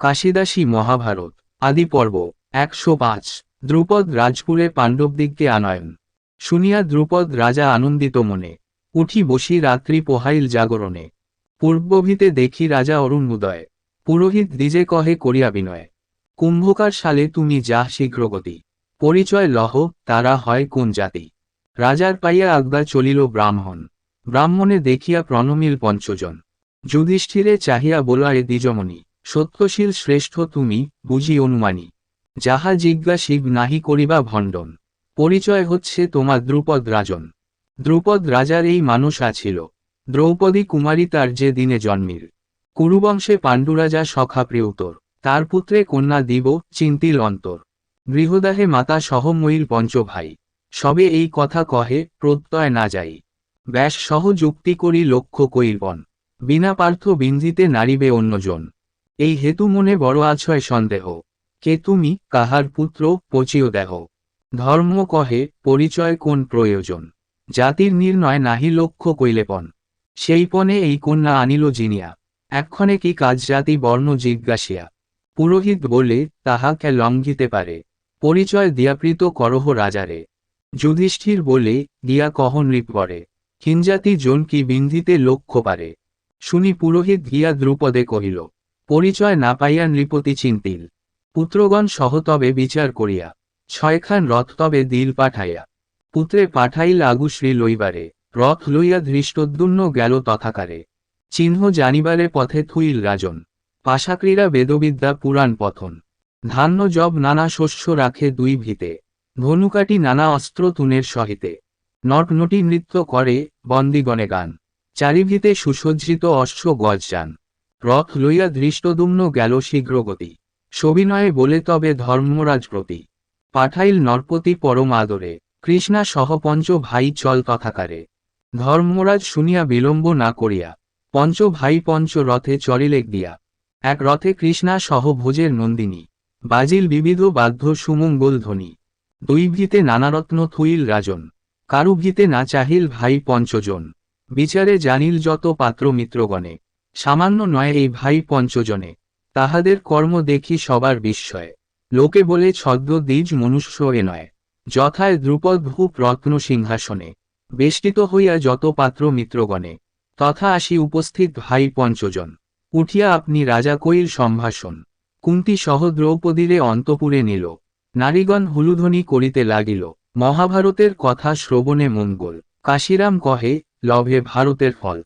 কাশিদাসী মহাভারত, আদি পর্ব, একশো পাঁচ, দ্রুপদ রাজপুরে পাণ্ডবদিগকে আনয়ন। শুনিয়া দ্রুপদ রাজা আনন্দিত মনে, উঠি বসি রাত্রি পোহাইল জাগরণে। পূর্বভিতে দেখি রাজা অরুণোদয় পুরোহিত দ্বিজে কহে করিয়া বিনয়, কুম্ভকার সালে তুমি যা শীঘ্রগতি, পরিচয় লহ, তারা হয় কোন জাতি। রাজার পাইয়া আজ্ঞা চলিল ব্রাহ্মণ, ব্রাহ্মণে দেখিয়া প্রণমিল পঞ্চজন। যুধিষ্ঠিরে চাহিয়া বলারে দ্বিজমণি সত্যশীল শ্রেষ্ঠ তুমি, বুঝি অনুমানী। যাহা জিজ্ঞাসিব নাহি করিবা ভণ্ডন। পরিচয় হচ্ছে তোমার দ্রুপদ রাজন। দ্রুপদ রাজার এই মানুষ আছিল। দ্রৌপদী কুমারী তার যে দিনে জন্মির কুরুবংশে পাণ্ডুরাজা সখা প্রিয়তর। তার পুত্রে কন্যা দিব, চিন্তিল অন্তর। গৃহদাহে মাতা সহময়ীর পঞ্চ ভাই সবে এই কথা কহে, প্রত্যয় না যাই। ব্যাস সহ যুক্তি করি লক্ষ্য কৈর্বন বিনা পার্থ বিন্দিতে নারিবে অন্যজন। এই হেতু মনে বড় আছয় সন্দেহ। কে তুমি, কাহার পুত্র, পচিও দেহ। ধর্ম কহে, পরিচয় কোন প্রয়োজন? জাতির নির্ণয় নাহি লক্ষ্য কইলেপন সেই পনে এই কন্যা আনিল জিনিয়া। এক্ষণে কি কাজ জাতি বর্ণ জিজ্ঞাসিয়া। পুরোহিত বলে, তাহাকে লঙ্ঘিতে পারে। পরিচয় দিয়াপৃত করহ রাজারে। যুধিষ্ঠির বলে, দিয়া কহ নৃপ করে। হিনজাতি জন কি বিন্ধিতে লক্ষ্য পারে। শুনি পুরোহিত গিয়া দ্রুপদে কহিল পরিচয় না পাইয়া নৃপতি চিন্তিল। পুত্রগণ সহ তবে বিচার করিয়া, ছয়খান রথ তবে দিল পাঠাইয়া। পুত্রে পাঠাইল আগুশ্রী লইবারে, রথ লইয়া ধৃষ্টদ্যুন্ন গেল তথাকারে। চিহ্ন জানিবারে পথে থুইল রাজন, পাশাক্রীড়া বেদবিদ্যা পুরাণ পথন। ধান্য জব নানা শস্য রাখে দুই ভিতে, ধনুকাটি নানা অস্ত্র তুনের সহিতে। নটনটি নৃত্য করে বন্দিগণে গান, চারিভিতে সুসজ্জিত অশ্ব গজ যান। রথ লইয়া ধৃষ্টদুম্ন গেল শীঘ্রগতি। সবিনয়ে বলে, তবে ধর্মরাজ প্রতি পাঠাইল নরপতি পরম আদরে কৃষ্ণা সহ পঞ্চ ভাই চল তথাকারে। ধর্মরাজ শুনিয়া বিলম্ব না করিয়া, পঞ্চ ভাই পঞ্চ রথে চরিলেক দিয়া এক রথে কৃষ্ণা সহ ভোজের নন্দিনী, বাজিল বিবিধ বাধ্য সুমঙ্গল ধ্বনি। দুই ভিতে নানারত্ন থুইল রাজন, কারু ভিতে না চাহিল ভাই পঞ্চজন। বিচারে জানিল যত পাত্র মিত্রগণে। সামান্য নয় এই ভাই পঞ্চজনে, তাহাদের কর্ম দেখি সবার বিস্ময়ে। লোকে বলে ছদ্ম দ্বিজ মনুষ্য এ নয়, যথায় দ্রুপদ ভূপ রত্ন সিংহাসনে। বেষ্টিত হইয়া যত পাত্র মিত্রগণে, তথা আসি উপস্থিত ভাই পঞ্চজন। উঠিয়া আপনি রাজা কৈল সম্ভাষণ। কুন্তি সহ দ্রৌপদীরে অন্তপুরে নিল। নারীগণ হুলুধ্বনি করিতে লাগিল। মহাভারতের কথা শ্রবণে মঙ্গল। কাশিরাম কহে, লভে ভারতের ফল।